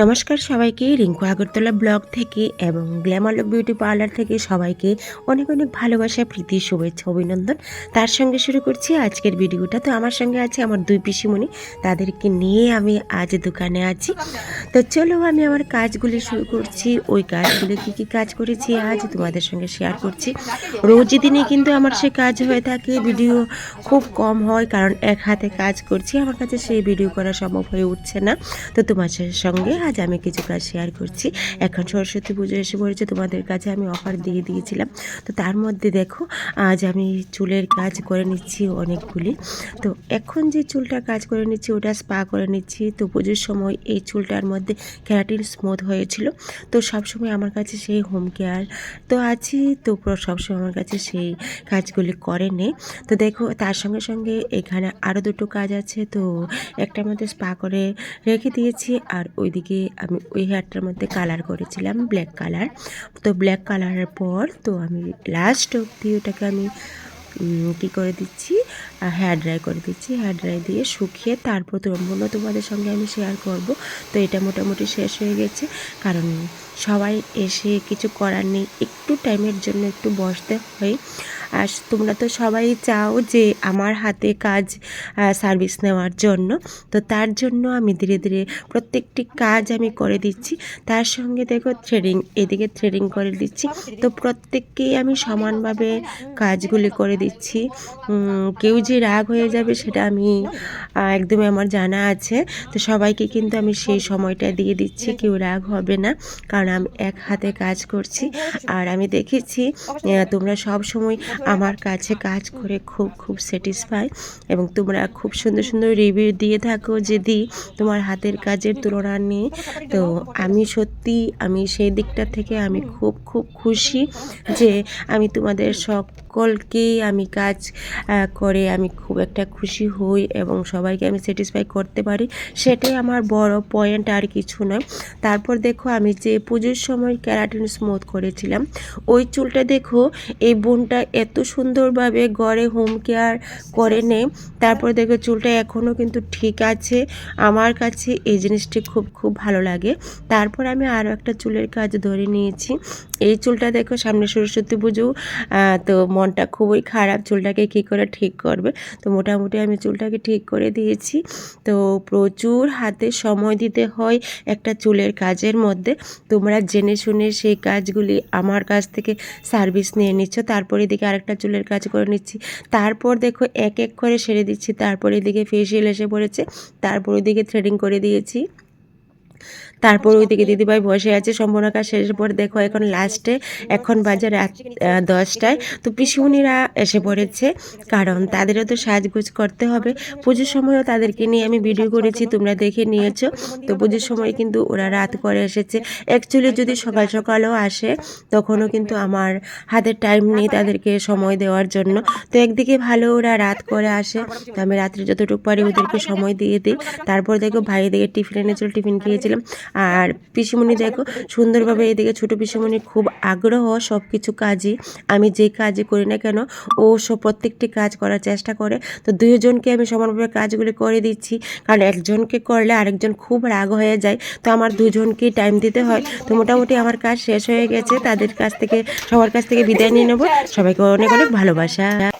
নমস্কার সবাইকে রিঙ্কু আগরতলা ব্লগ থেকে এবং গ্ল্যামার বিউটি পার্লার থেকে সবাইকে অনেক অনেক ভালোবাসা, প্রীতি, শুভেচ্ছা, অভিনন্দন। তার সঙ্গে শুরু করছি আজকের ভিডিওটা। তো আমার সঙ্গে আছে আমার দুই পিসিমণি। তাদেরকে নিয়ে আমি আজ দোকানে আছি। তো চলো আমি আমার কাজগুলি শুরু করছি। ওই কাজগুলি কী কী কাজ করেছি আজ তোমাদের সঙ্গে শেয়ার করছি। রোজ দিনে কিন্তু আমার সে কাজ হয়ে থাকে। ভিডিও খুব কম হয় কারণ এক হাতে কাজ করছি। আমার কাছে সেই ভিডিও করা সম্ভব হয়ে উঠছে না। তো তোমার সঙ্গে আজ আমি কিছু কাজ শেয়ার করছি। এখন সরস্বতী পুজো এসে পড়েছে, তোমাদের কাছে আমি অফার দিয়ে দিয়েছিলাম। তো তার মধ্যে দেখো, আজ আমি চুলের কাজ করে নিচ্ছি অনেকগুলি। তো এখন যে চুলটা কাজ করে নিচ্ছি, ওটা স্পা করে নিচ্ছি। তো পুজোর সময় এই চুলটার মধ্যে ক্যারাটিন স্মুথ হয়েছিল। তো সবসময় আমার কাছে সেই হোম কেয়ার তো আছি, তো সবসময় আমার কাছে সেই কাজগুলি করে নে। তো দেখো, তার সঙ্গে সঙ্গে এখানে আরও দুটো কাজ আছে। তো একটার মধ্যে স্পা করে রেখে দিয়েছি, আর ওইদিকে আমি ওই হেয়ারটার মধ্যে কালার করেছিলাম ব্ল্যাক কালার তো ব্ল্যাক কালারের পর তো আমি লাস্ট অবধি ওটাকে আমি কী করে দিচ্ছি? হেয়ার ড্রাই করে দিচ্ছি। হেয়ার ড্রাই দিয়ে শুকিয়ে তারপর সম্পূর্ণ তোমাদের সঙ্গে আমি শেয়ার করব। তো এটা মোটামুটি শেষ হয়ে গেছে। কারণ সবাই এসে কিছু করার নেই। একটু টাইমের জন্য একটু বসতে হয়। আর তোমরা তো সবাই চাও যে আমার হাতে কাজ সার্ভিস নেওয়ার জন্য। তো তার জন্য আমি ধীরে ধীরে প্রত্যেকটি কাজ আমি করে দিচ্ছি। তার সঙ্গে দেখো থ্রেডিং এদিকে থ্রেডিং করে দিচ্ছি। তো প্রত্যেককেই আমি সমানভাবে কাজগুলি করে দিচ্ছি। কেউ যে রাগ হয়ে যাবে সেটা আমি একদমই আমার জানা আছে। তো সবাইকে কিন্তু আমি সেই সময়টা দিয়ে দিচ্ছি, কেউ রাগ হবে না, কারণ আমি এক হাতে কাজ করছি। আর আমি দেখেছি তোমরা সব সময় আমার কাছে কাজ করে খুব খুব স্যাটিসফাই এবং তোমরা খুব সুন্দর সুন্দর রিভিউ দিয়ে থাকো যে দি তোমার হাতের কাজের তুলনা নেই তো আমি সত্যি, আমি সেই দিকটা থেকে আমি খুব খুব খুশি যে আমি তোমাদের সকলকেই আমি কাজ করে আমি খুব একটা খুশি হই এবং সবাইকে আমি স্যাটিসফাই করতে পারি। সেটাই আমার বড় পয়েন্ট আর কিছু নয়। তারপর দেখো আমি যে পুজোর সময় ক্যারাটিন স্মুথ করেছিলাম, ওই চুলটা দেখো, এই বোনটা এত সুন্দরভাবে গড়ে হোম কেয়ার করে নে। তারপর দেখো চুলটা এখনও কিন্তু ঠিক আছে। আমার কাছে এই জিনিসটি খুব খুব ভালো লাগে। তারপর আমি আরও একটা চুলের কাজ ধরে নিয়েছি। এই চুলটা দেখো সামনে সরস্বতী পুজো তো মনটা খুবই খারাপ। চুলটাকে কী করে ঠিক করবে? তো মোটামুটি আমি চুলটাকে ঠিক করে দিয়েছি। তো প্রচুর হাতে সময় দিতে হয় একটা চুলের কাজের মধ্যে। তোমরা জেনে শুনে সেই কাজগুলি আমার কাছ থেকে সার্ভিস নিয়ে নিচ্ছ। তারপর এদিকে আরেকটা চুলের কাজ করে নিচ্ছি। তারপর দেখো এক এক করে সেরে দিচ্ছি। তারপর এদিকে ফেসিয়াল এসে পড়েছে। তারপর ওইদিকে থ্রেডিং করে দিয়েছি। তারপর ওইদিকে দিদিভাই বসে আছে সম্পূর্ণ কাজ শেষের পর দেখো এখন লাস্টে এখন বাজে রাত দশটায়। তো পিসুমণিরা এসে পড়েছে কারণ তাদেরও তো সাজগুজ করতে হবে। পুজোর সময়ও তাদেরকে নিয়ে আমি ভিডিও করেছি তোমরা দেখে নিয়েছো। তো পুজোর সময় কিন্তু ওরা রাত করে এসেছে। অ্যাকচুয়ালি যদি সকাল সকালও আসে তখনও কিন্তু আমার হাতে টাইম নেই তাদেরকে সময় দেওয়ার জন্য। তো একদিকে ভালো ওরা রাত করে আসে তো আমি রাত্রে যতটুকু পারি ওদেরকে সময় দিয়ে দিই। তারপর দেখো ভাই এদিকে টিফিন এনেছিল টিফিন খেয়েছিলাম আর পিসিমণি দেখো, সুন্দরভাবে এদিকে ছোটো পিসিমণি খুব আগ্রহ সব কিছু কাজই আমি যে কাজই করি না কেন, ও সব প্রত্যেকটি কাজ করার চেষ্টা করে। তো দুজনকে আমি সমানভাবে কাজগুলি করে দিচ্ছি। কারণ একজনকে করলে আরেকজন খুব রাগ হয়ে যায়। তো আমার দুজনকেই টাইম দিতে হয়। তো মোটামুটি আমার কাজ শেষ হয়ে গেছে। তাদের কাছ থেকে, সবার কাছ থেকে বিদায় নিয়ে নেব। সবাইকে অনেক অনেক ভালোবাসা।